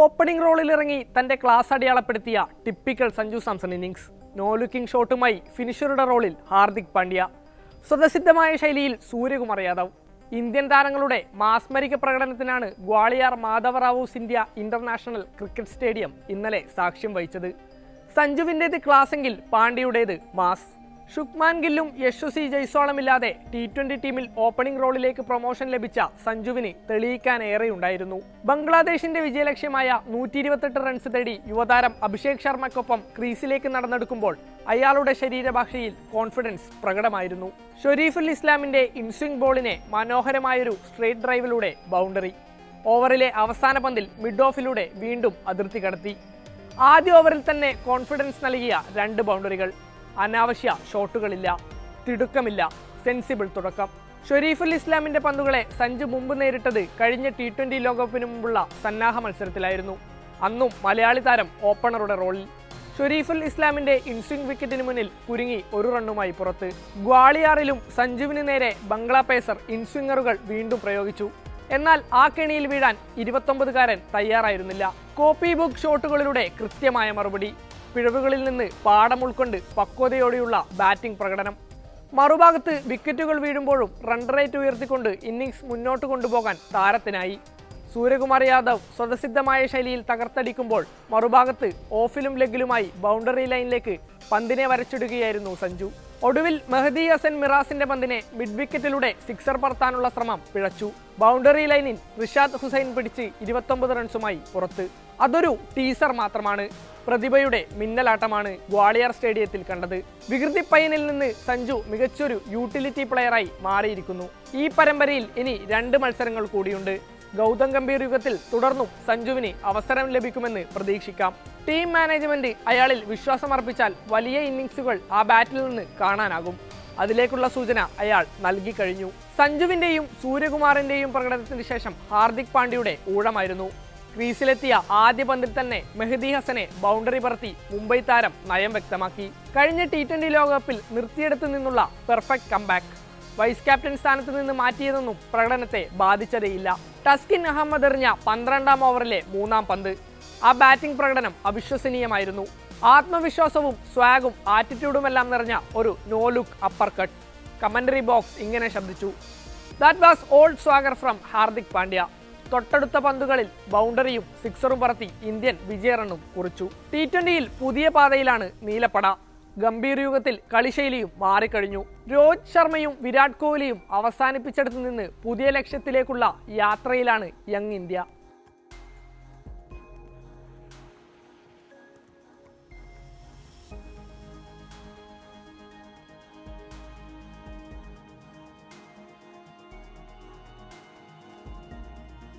Opening റോളിൽ ഇറങ്ങി തന്റെ ക്ലാസ് അടയാളപ്പെടുത്തിയ typical Sanju Samson innings no looking ഷോട്ടുമായി ഫിനിഷറുടെ റോളിൽ ഹാർദിക് പാണ്ഡ്യ. സ്വതസിദ്ധമായ ശൈലിയിൽ സൂര്യകുമാർ യാദവ്. ഇന്ത്യൻ താരങ്ങളുടെ മാസ്മരിക പ്രകടനത്തിനാണ് Gwalior Madhavrao's India international cricket stadium ഇന്നലെ സാക്ഷ്യം വഹിച്ചത്. സഞ്ജുവിന്റേത് ക്ലാസെങ്കിൽ പാണ്ഡ്യയുടേത് മാസ്. ശുക്മാൻ ഗില്ലും യശസ്വി ജയ്സ്വാളുമില്ലാതെ ടി ട്വന്റി ടീമിൽ ഓപ്പണിംഗ് റോളിലേക്ക് പ്രൊമോഷൻ ലഭിച്ച സഞ്ജുവിന് തെളിയിക്കാൻ ഏറെയുണ്ടായിരുന്നു ബംഗ്ലാദേശിന്റെ വിജയലക്ഷ്യമായ നൂറ്റി ഇരുപത്തെട്ട് റൺസ് തേടി യുവതാരം അഭിഷേക് ശർമ്മയ്ക്കൊപ്പം ക്രീസിലേക്ക് നടന്നെടുക്കുമ്പോൾ അയാളുടെ ശരീരഭാഷയിൽ കോൺഫിഡൻസ് പ്രകടമായിരുന്നു. ഷൊരീഫുൽ ഇസ്ലാമിന്റെ ഇൻസ്വിംഗ് ബോളിനെ മനോഹരമായൊരു സ്ട്രേറ്റ് ഡ്രൈവിലൂടെ ബൗണ്ടറി ഓവറിലെ അവസാന പന്തിൽ മിഡ് ഓഫിലൂടെ വീണ്ടും അതിർത്തി കടത്തി. ആദ്യ ഓവറിൽ തന്നെ കോൺഫിഡൻസ് നൽകിയ രണ്ട് ബൗണ്ടറികൾ അനാവശ്യ ഷോട്ടുകളില്ല തിടുക്കമില്ല സെൻസിബിൾ തുടക്കം. ഷൊരീഫുൽ ഇസ്ലാമിന്റെ പന്തുകളെ സഞ്ജു മുമ്പ് നേരിട്ടത് കഴിഞ്ഞ ടി ട്വന്റി ലോകകപ്പിന് മുമ്പുള്ള സന്നാഹ മത്സരത്തിലായിരുന്നു. അന്നും മലയാളി താരം ഓപ്പണറുടെ റോളിൽ. ഷൊരീഫുൽ ഇസ്ലാമിന്റെ ഇൻസ്വിംഗ് വിക്കറ്റിന് മുന്നിൽ കുരുങ്ങി ഒരു റണ്ണുമായി പുറത്ത്. ഗ്വാളിയാറിലും സഞ്ജുവിന് നേരെ ബംഗ്ലാ പേസർ ഇൻസ്വിംഗറുകൾ വീണ്ടും പ്രയോഗിച്ചു. എന്നാൽ ആ കെണിയിൽ വീഴാൻ ഇരുപത്തൊമ്പതുകാരൻ തയ്യാറായിരുന്നില്ല. കോപ്പി ബുക്ക് ഷോട്ടുകളിലൂടെ കൃത്യമായ മറുപടി. പിഴവുകളിൽ നിന്ന് പാഠം ഉൾക്കൊണ്ട് പക്വതയോടെയുള്ള ബാറ്റിംഗ് പ്രകടനം. മറുഭാഗത്ത് വിക്കറ്റുകൾ വീഴുമ്പോഴും റൺ റേറ്റ് ഉയർത്തിക്കൊണ്ട് ഇന്നിങ്സ് മുന്നോട്ട് കൊണ്ടുപോകാൻ താരത്തിനായി. സൂര്യകുമാർ യാദവ് സ്വതസിദ്ധമായ ശൈലിയിൽ തകർത്തടിക്കുമ്പോൾ മറുഭാഗത്ത് ഓഫിലും ലെഗിലുമായി ബൗണ്ടറി ലൈനിലേക്ക് പന്തിനെ വരച്ചിടുകയായിരുന്നു സഞ്ജു. ഒടുവിൽ മെഹദി ഹസൻ മിറാസിന്റെ പന്തിനെ മിഡ് വിക്കറ്റിലൂടെ സിക്സർ പറത്താനുള്ള ശ്രമം പിഴച്ചു. ബൗണ്ടറി ലൈനിൽ റിഷാദ് ഹുസൈൻ പിടിച്ച് ഇരുപത്തൊമ്പത് റൺസുമായി പുറത്ത്. അതൊരു ടീസർ മാത്രമാണ്. പ്രതിഭയുടെ മിന്നലാട്ടമാണ് ഗ്വാളിയർ സ്റ്റേഡിയത്തിൽ കണ്ടത്. വികൃതി പയ്യനിൽ നിന്ന് സഞ്ജു മികച്ചൊരു യൂട്ടിലിറ്റി പ്ലെയറായി മാറിയിരിക്കുന്നു. ഈ പരമ്പരയിൽ ഇനി രണ്ട് മത്സരങ്ങൾ കൂടിയുണ്ട്. ഗൗതം ഗംഭീർ യുഗത്തിൽ തുടർന്നും സഞ്ജുവിന് അവസരം ലഭിക്കുമെന്ന് പ്രതീക്ഷിക്കാം. ടീം മാനേജ്മെന്റ് അയാളിൽ വിശ്വാസമർപ്പിച്ചാൽ വലിയ ഇന്നിംഗ്സുകൾ ആ ബാറ്റിൽ നിന്ന് കാണാനാകും. അതിലേക്കുള്ള സൂചന അയാൾ നൽകി കഴിഞ്ഞു. സഞ്ജുവിന്റെയും സൂര്യകുമാറിന്റെയും പ്രകടനത്തിന് ശേഷം ഹാർദിക് പാണ്ഡ്യയുടെ ഊഴമായിരുന്നു. ക്രീസിലെത്തിയ ആദ്യ പന്തിൽ തന്നെ മെഹദി ഹസനെ ബൗണ്ടറി പറത്തി മുംബൈ താരം നയം വ്യക്തമാക്കി. കഴിഞ്ഞ ടി ട്വന്റി ലോകകപ്പിൽ നിർത്തിയെടുത്തു നിന്നുള്ള പെർഫെക്റ്റ് കംബാക്ക്. വൈസ് ക്യാപ്റ്റൻ സ്ഥാനത്ത് നിന്ന് മാറ്റിയതൊന്നും പ്രകടനത്തെ ബാധിച്ചതേയില്ല. ടസ്കിൻ അഹമ്മദ് എറിഞ്ഞ പന്ത്രണ്ടാം ഓവറിലെ മൂന്നാം പന്ത്. ആ ബാറ്റിംഗ് പ്രകടനം അവിശ്വസനീയമായിരുന്നു. ആത്മവിശ്വാസവും സ്വാഗും ആറ്റിറ്റ്യൂഡുമെല്ലാം നിറഞ്ഞ ഒരു no look upper cut commentary box ഇങ്ങനെ ശബ്ദിച്ചു. That was old swagger from Hardik Pandya. തൊട്ടടുത്ത പന്തുകളിൽ ബൗണ്ടറിയും സിക്സറും പറത്തി ഇന്ത്യൻ വിജയറണ്ണും കുറിച്ചു. ടി ട്വന്റിയിൽ പുതിയ പാതയിലാണ് നീലപ്പട. ഗംഭീർ യുഗത്തിൽ കളിശൈലിയും മാറിക്കഴിഞ്ഞു. രോഹിത് ശർമ്മയും വിരാട് കോഹ്ലിയും അവസാനിപ്പിച്ചെടുത്തു നിന്ന് പുതിയ ലക്ഷ്യത്തിലേക്കുള്ള യാത്രയിലാണ് യങ് ഇന്ത്യ.